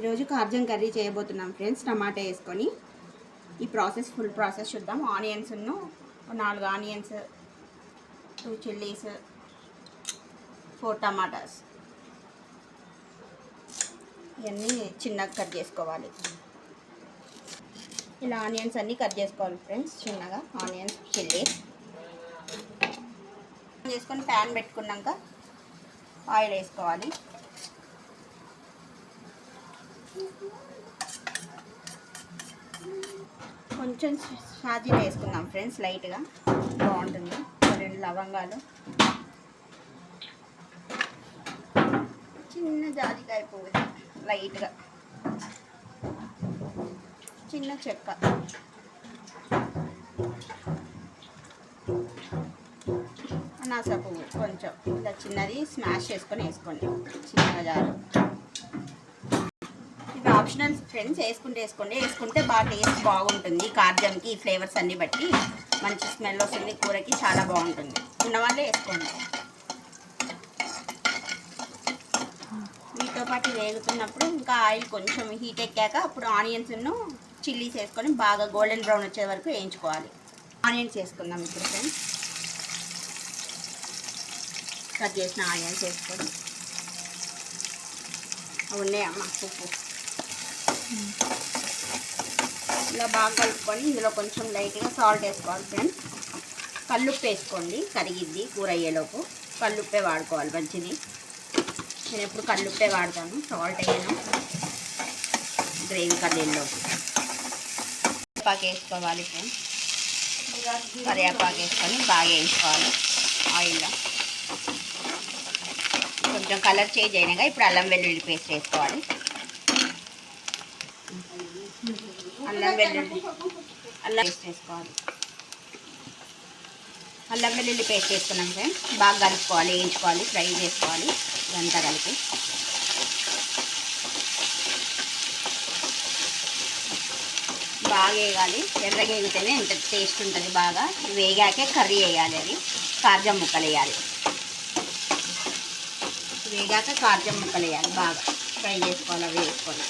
ఈరోజు కార్జన్ కర్రీ చేయబోతున్నాం ఫ్రెండ్స్. టమాటా వేసుకొని ఈ ప్రాసెస్ ఫుల్ ప్రాసెస్ చూద్దాం. ఆనియన్స్ నాలుగు onions two chillies four tomatoes. ఇవన్నీ చిన్నగా కట్ చేసుకోవాలి. ఇలా ఆనియన్స్ అన్నీ కట్ చేసుకోవాలి ఫ్రెండ్స్ చిన్నగా. ఆనియన్స్ చిల్లీస్ చేసుకొని ప్యాన్ పెట్టుకున్నాక ఆయిల్ వేసుకోవాలి. కొంచెం షాజీరా వేసుకుందాం ఫ్రెండ్స్ లైట్గా. బాగుంటుంది. రెండు లవంగాలు. చిన్న జాజికాయ పువ్వు లైట్గా. చిన్న చెక్క. అనాస పువ్వు కొంచెం. ఇలా చిన్నది స్మాష్ చేసుకొని వేసుకోండి. చిన్నగా జారు. ఇవి ఆప్షనల్ ఫ్రెండ్స్ వేసుకుంటే వేసుకోండి. వేసుకుంటే బాగా టేస్ట్ బాగుంటుంది. కార్జంకి ఫ్లేవర్స్ అన్ని బట్టి మంచి స్మెల్ వస్తుంది. కూరకి చాలా బాగుంటుంది. ఉన్న వాళ్ళే వేసుకోండి. వీటితో పాటు వేగుతున్నప్పుడు ఇంకా ఆయిల్ కొంచెం హీట్ ఎక్కాక అప్పుడు ఆనియన్స్ను చిల్లీస్ వేసుకొని బాగా గోల్డెన్ బ్రౌన్ వచ్చే వరకు వేయించుకోవాలి. ఆనియన్స్ వేసుకుందాం ఇప్పుడు ఫ్రెండ్స్ కట్ చేసిన ఆనియన్స్ వేసుకొని. ఉన్నాయమ్మా ఉప్పు ఇలా బాగా కలుపుకొని ఇందులో కొంచెం లైట్గా సాల్ట్ వేసుకోవాలి ఫ్రెండ్స్. కల్లుప్పు వేసుకోండి కరిగిద్ది కూర అయ్యేలోపు. కల్లుప్పే వాడుకోవాలి మంచిది. నేను ఎప్పుడు కల్లుప్పే వాడతాను సాల్ట్ వేయను. గ్రేవీ కర్రీలోకి. కరివేపాకు వేసుకోవాలి ఫ్రెండ్స్. కరివేపాకు వేసుకొని బాగా వేయించుకోవాలి ఆయిల్లో. కొంచెం కలర్ చేంజ్ అయినాక ఇప్పుడు అల్లం వెల్లుల్లి పేస్ట్ వేసుకోవాలి. అల్లం వెల్లుల్లి. అల్లం పేస్ట్ వేసుకోవాలి. అల్లం వెల్లుల్లి పేస్ట్ వేసుకున్నాం సార్ బాగా కలుపుకోవాలి వేయించుకోవాలి ఫ్రై చేసుకోవాలి. ఇదంతా కలిపి. బాగా వేయాలి ఎర్రగా వేగితేనే టేస్ట్ ఉంటుంది బాగా. వేగాకే కర్రీ వేయాలి అది. కార్జం ముక్కలు వేయాలి. వేగాక కార్జం ముక్కలు వేయాలి బాగా. ఫ్రై చేసుకోవాలి అవి వేసుకోవాలి.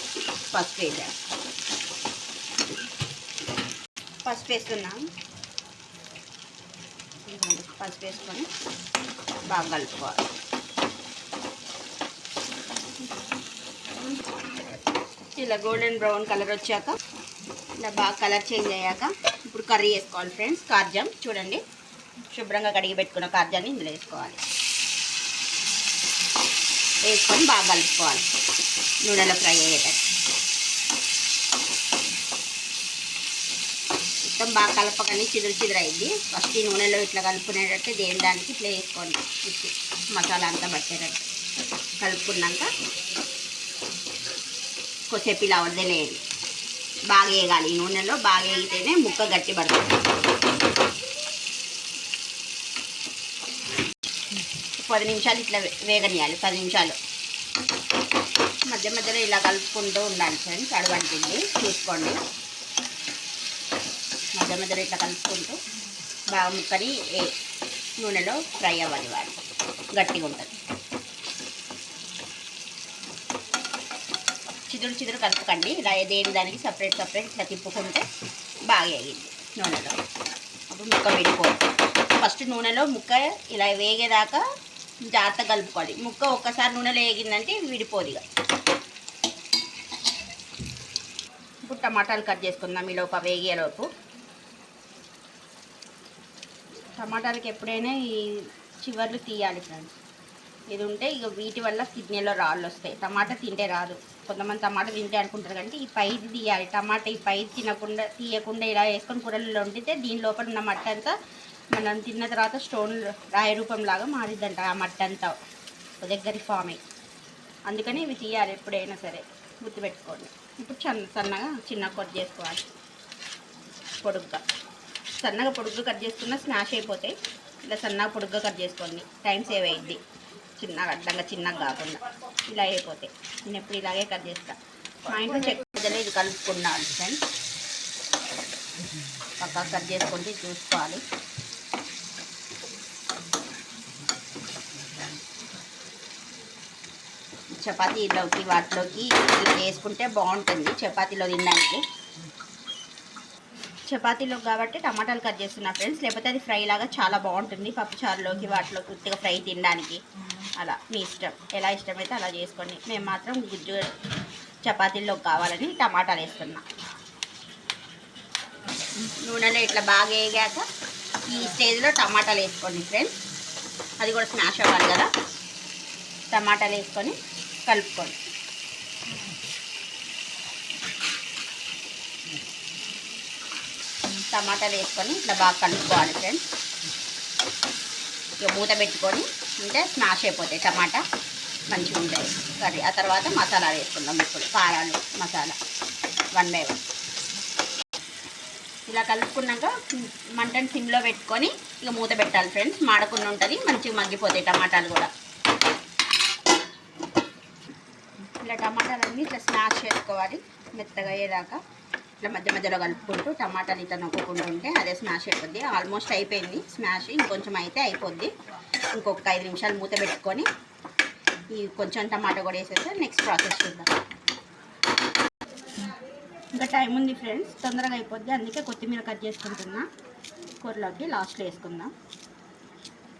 పసుపు వేయాలి పసుపు వేస్తున్నాం పసుపు వేసుకొని బాగా కలుపుకోవాలి. ఇలా గోల్డెన్ బ్రౌన్ కలర్ వచ్చాక ఇలా బాగా కలర్ చేంజ్ అయ్యాక ఇప్పుడు కర్రీ వేసుకోవాలి ఫ్రెండ్స్. కార్జం చూడండి. శుభ్రంగా కడిగి పెట్టుకున్న కార్జాన్ని ఇందులో వేసుకోవాలి. వేసుకొని బాగా కలుపుకోవాలి. నూనెలో ఫ్రై అయ్యేటట్టు. మొత్తం బాగా కలపకండి చిదురు చిదురు అయింది. ఫస్ట్ ఈ నూనెలో ఇట్లా కలుపుకునేటట్టు దేని దానికి ఇట్లా వేసుకోండి. ఉప్పు మసాలా అంతా పట్టేటట్టు. కలుపుకున్నాక కొద్దిసేపు ఇలా వదిలేయండి. బాగా వేగాలి. ఈ నూనెలో బాగా వేగితేనే ముక్క గట్టి పడుతుంది. పది నిమిషాలు ఇట్లా వేగనియాలి పది నిమిషాలు. మధ్య మధ్యలో ఇలా కలుపుకుంటూ ఉండాలి ఫ్రెండ్స్ అడవంటింది. చూసుకోండి. మధ్య మధ్యలో ఇట్లా కలుపుకుంటూ బాగా ముక్కని నూనెలో ఫ్రై అవ్వాలి వాడు గట్టిగా ఉంటుంది. చిదురు చిదురు కలుపుకండి. ఇలా దేని దానికి సపరేట్ సపరేట్ ఇట్లా తిప్పుకుంటే బాగా వేగింది నూనెలో. అప్పుడు ముక్క విడిపోదు. ఫస్ట్ నూనెలో ముక్క ఇలా వేగేదాకా జాగ్రత్త కలుపుకోవాలి. ముక్క ఒక్కసారి నూనెలో వేగిందంటే విడిపోదు ఇక. ఇప్పుడు టమాటాలు కట్ చేసుకుందాం ఈ లోపు వేగేలోపు టమాటాలకి ఎప్పుడైనా ఈ చివర్లు తీయాలి ఫ్రెండ్స్. ఇది ఉంటే ఇక వీటి వల్ల కిడ్నీలో రాళ్ళు వస్తాయి. టమాటా తింటే రాదు. కొంతమంది టమాటా తింటే అనుకుంటారు కంటే ఈ పైది తీయాలి. టమాటా ఈ పైది తినకుండా తీయకుండా ఇలా వేసుకొని కూరలలో వండితే దీని లోపల ఉన్న మట్ట అంతా మనం తిన్న తర్వాత స్టోన్ రాయి రూపంలాగా మారిద్దంట ఆ మట్టి అంతా ఒక దగ్గర ఫామ్ అయ్యి అందుకని ఇవి తీయాలి ఎప్పుడైనా సరే. గుర్తుపెట్టుకోండి. ఇప్పుడు సన్న సన్నగా చిన్న కట్ చేసుకోవాలి. పొడుగ్గా. సన్నగా పొడుగ్గా కట్ చేసుకున్న స్మాష్ అయిపోతాయి ఇలా సన్నగా పొడుగ్గా కట్ చేసుకోండి. టైం సేవ్ అయ్యిద్ది చిన్నగా అడ్డంగా చిన్నగా కాకుండా. ఇలా అయిపోతాయి నేను ఎప్పుడు ఇలాగే కట్ చేస్తా. మా ఇంట్లో చెక్క ఇది కలుపుకున్నాను ఫ్రెండ్స్. పక్కా కట్ చేసుకుంటే చూసుకోవాలి. చపాతీలోకి వాటిలోకి వేసుకుంటే బాగుంటుంది. చపాతీలో తినడానికి. చపాతీలో కాబట్టి టమాటాలు కట్ చేస్తున్నా ఫ్రెండ్స్. లేకపోతే అది ఫ్రై లాగా చాలా బాగుంటుంది. పప్పుచారులోకి వాటిలోకి ఉట్టిగా ఫ్రై తినడానికి. అలా మీ ఇష్టం. ఎలా ఇష్టమైతే అలా చేసుకోండి. మేము మాత్రం గుజ్జు చపాతీల్లో కావాలని టమాటాలు వేస్తున్నాం. నూనెలో ఇట్లా బాగా వేగాక ఈ స్టేజ్లో టమాటాలు వేసుకోండి ఫ్రెండ్స్. అది కూడా స్మాష్ అవ్వాలి కదా. టమాటాలు వేసుకొని కలుపుకోండి. టమాటాలు వేసుకొని ఇట్లా బాగా కలుపుకోవాలి ఫ్రెండ్స్. ఇక మూత పెట్టుకొని ఉంటే స్మాష్ అయిపోతాయి టమాటా. మంచిగా ఉంటాయి. కర్రీ. ఆ తర్వాత మసాలా వేసుకుందాం ఇప్పుడు. కారాలు మసాలా. One by one. ఇలా కలుపుకున్నాక మంటను సిమ్లో పెట్టుకొని ఇక మూత పెట్టాలి ఫ్రెండ్స్. మాడకుండా ఉంటుంది. మంచిగా మగ్గిపోతాయి టమాటాలు కూడా. ఇలా టమాటాలన్నీ ఇట్లా స్మాష్ చేసుకోవాలి మెత్తగా అయ్యేదాకా. ఇట్లా మధ్య మధ్యలో కలుపుకుంటూ టమాటాలు ఇట్లా నొక్కుంటూ ఉంటే అదే స్మాష్ అయిపోద్ది. ఆల్మోస్ట్ అయిపోయింది స్మాష్ ఇంకొంచెం అయితే అయిపోద్ది. ఇంకొక ఐదు నిమిషాలు మూత పెట్టుకొని ఈ కొంచెం టమాటా కూడా వేసేస్తే నెక్స్ట్ ప్రాసెస్ చూద్దాం. ఇంకా టైం ఉంది ఫ్రెండ్స్ తొందరగా అయిపోద్ది. అందుకే కొత్తిమీర కట్ చేసుకుంటున్నా. కూరలోకి లాస్ట్లో వేసుకుందాం.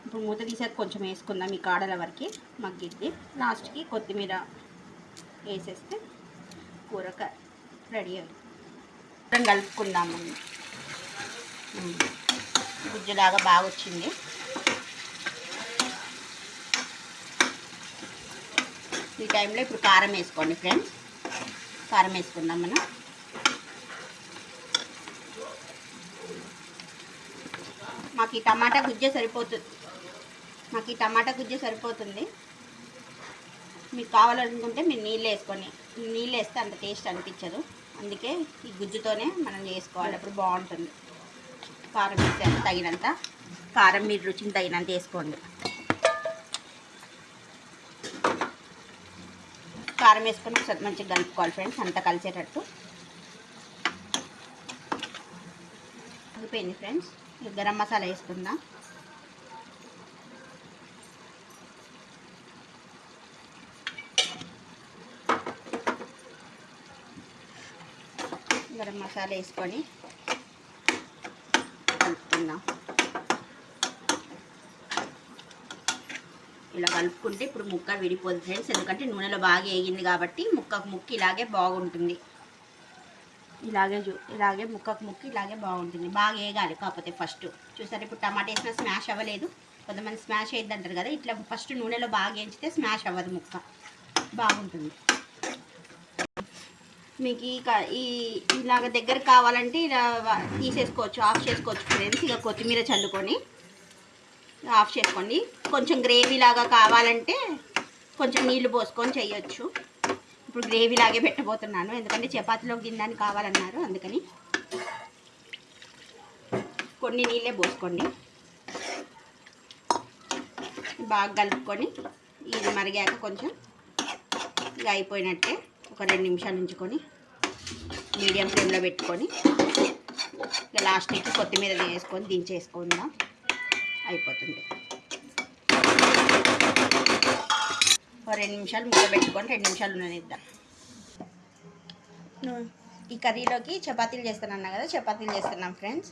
ఇప్పుడు మూత తీసేది కొంచెం వేసుకుందాం ఈ కాడల వరకు మగ్గిద్ది. లాస్ట్కి కొత్తిమీర వేసేస్తే కూరక రెడీ అవుతుంది కలుపుకుందాము గుజ్జులాగా బాగా వచ్చింది. ఈ టైంలో ఇప్పుడు కారం వేసుకోండి ఫ్రెండ్స్. కారం వేసుకుందాం మనం. మాకు ఈ టమాటా గుజ్జే సరిపోతుంది మాకు ఈ టమాటా గుజ్జే సరిపోతుంది. మీకు కావాలనుకుంటే మీరు నీళ్ళు వేసుకొని నీళ్ళు వేస్తే అంత టేస్ట్ అనిపించదు. అందుకే ఈ గుజ్జుతోనే మనం చేసుకోవాలి. అప్పుడు బాగుంటుంది. కారం వేసాను తగినంత. కారం మీరు రుచిని తగినంత వేసుకోండి. కారం వేసుకొని ఒకసారి మంచిగా కలుపుకోవాలి ఫ్రెండ్స్. అంతా కలిసేటట్టు. అయిపోయింది ఫ్రెండ్స్. గరం మసాలా వేసుకుందాం గరం మసాలా వేసుకొని కలుపుకుందాం. ఇలా కలుపుకుంటే ఇప్పుడు ముక్క విడిపోదు ఫ్రెండ్స్ ఎందుకంటే నూనెలో బాగా వేగింది కాబట్టి ముక్కకు ముక్క ఇలాగే బాగుంటుంది. ఇలాగే చూ ఇలాగే ముక్కకు ముక్క ఇలాగే బాగుంటుంది. బాగా వేగాలి కాకపోతే ఫస్ట్. చూసారు ఇప్పుడు టమాటా వేసినా స్మాష్ అవ్వలేదు. కొంతమంది స్మాష్ అయ్యిద్ది అంటారు కదా ఇట్లా ఫస్ట్ నూనెలో బాగా వేయించితే స్మాష్ అవ్వదు ముక్క. బాగుంటుంది. మీకు ఈ ఈ ఇలాగ దగ్గర కావాలంటే ఇలా తీసేసుకోవచ్చు ఆఫ్ చేసుకోవచ్చు ఫ్రెండ్స్ ఇక కొత్తిమీర చల్లుకొని ఆఫ్ చేసుకోండి. కొంచెం గ్రేవీ లాగా కావాలంటే కొంచెం నీళ్ళు పోసుకొని చేయొచ్చు. ఇప్పుడు గ్రేవీ లాగే పెట్టబోతున్నాను. ఎందుకంటే చపాతీలో గిన్నెని కావాలన్నారు. అందుకని కొన్ని నీళ్ళే పోసుకోండి. బాగా కలుపుకొని ఇది మరిగాక కొంచెం ఇక అయిపోయినట్టే ఒక రెండు నిమిషాలు ఉంచుకొని మీడియం ఫ్లేమ్లో పెట్టుకొని ఇక లాస్ట్కి కొత్తిమీర వేసుకొని దించేసుకుందాం. అయిపోతుంది. ఒక రెండు నిమిషాలు మూత పెట్టుకొని రెండు నిమిషాలు ఉండనిద్దాం. ఈ కర్రీలోకి చపాతీలు చేస్తానన్నా కదా చపాతీలు చేస్తున్నాం ఫ్రెండ్స్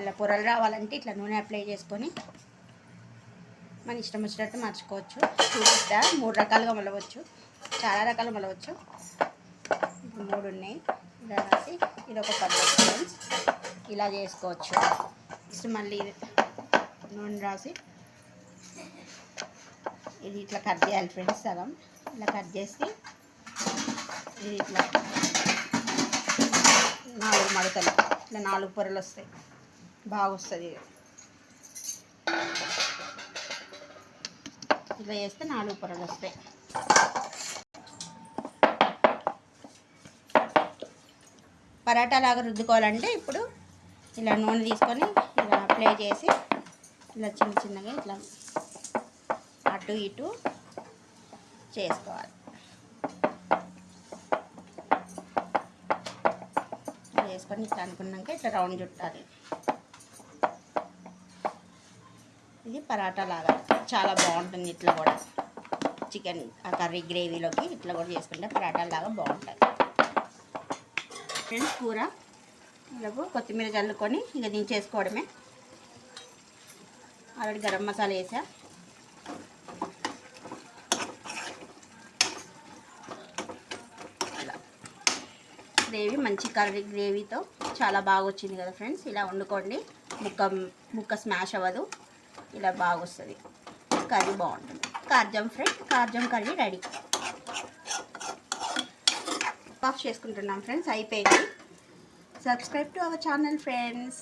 ఇలా పొరలు రావాలంటే ఇట్లా నూనె అప్లై చేసుకొని మన ఇష్టం వచ్చినట్టు మార్చుకోవచ్చు. చూపిస్తా. మూడు రకాలుగా మొలవచ్చు. చాలా రకాలు మలవచ్చు. ఇప్పుడు మూడు ఉన్నాయి. ఇలా రాసి ఇది ఒక పద్ధతి. ఇలా చేసుకోవచ్చు. నెక్స్ట్ మళ్ళీ నూనె రాసి ఇది ఇట్లా కట్ చేయాలి ఫ్రెండ్స్ సగం. ఇలా కట్ చేసి ఇది ఇట్లా నాలుగు మడతలు. ఇట్లా నాలుగు పొరలు వస్తాయి. బాగా వస్తుంది ఇట్లా చేస్తే నాలుగు పొరలు వస్తాయి. పరాటా లాగా రుద్దుకోవాలంటే ఇప్పుడు ఇలా నూనె తీసుకొని ఇలా అప్లై చేసి ఇలా చిన్న చిన్నగా ఇట్లా అటు ఇటు చేసుకోవాలి. చేసుకొని ఇట్లా అనుకున్నాక ఇట్లా రౌండ్ చుట్టాలి. ఇది పరాటా లాగా చాలా బాగుంటుంది ఇట్లా కూడా. చికెన్ కర్రీ గ్రేవీలోకి ఇట్లా కూడా చేసుకుంటే పరాటాలు లాగా బాగుంటుంది. ఫ్రెండ్స్ కూర. ఇలాగో కొత్తిమీర చల్లుకొని ఇక దించేసుకోవడమే. ఆల్రెడీ గరం మసాలా వేసా. గ్రేవీ మంచి కర్రీ గ్రేవీతో చాలా బాగా వచ్చింది కదా ఫ్రెండ్స్. ఇలా వండుకోండి. ముక్క ముక్క స్మాష్ అవ్వదు. ఇలా బాగా వస్తుంది. కర్రీ బాగుంటుంది. కార్జం ఫ్రెండ్స్ కార్జం కర్రీ రెడీ. ఆఫ్ చేసుకుంటున్నాం ఫ్రెండ్స్ అయిపోయింది. Subscribe to our channel friends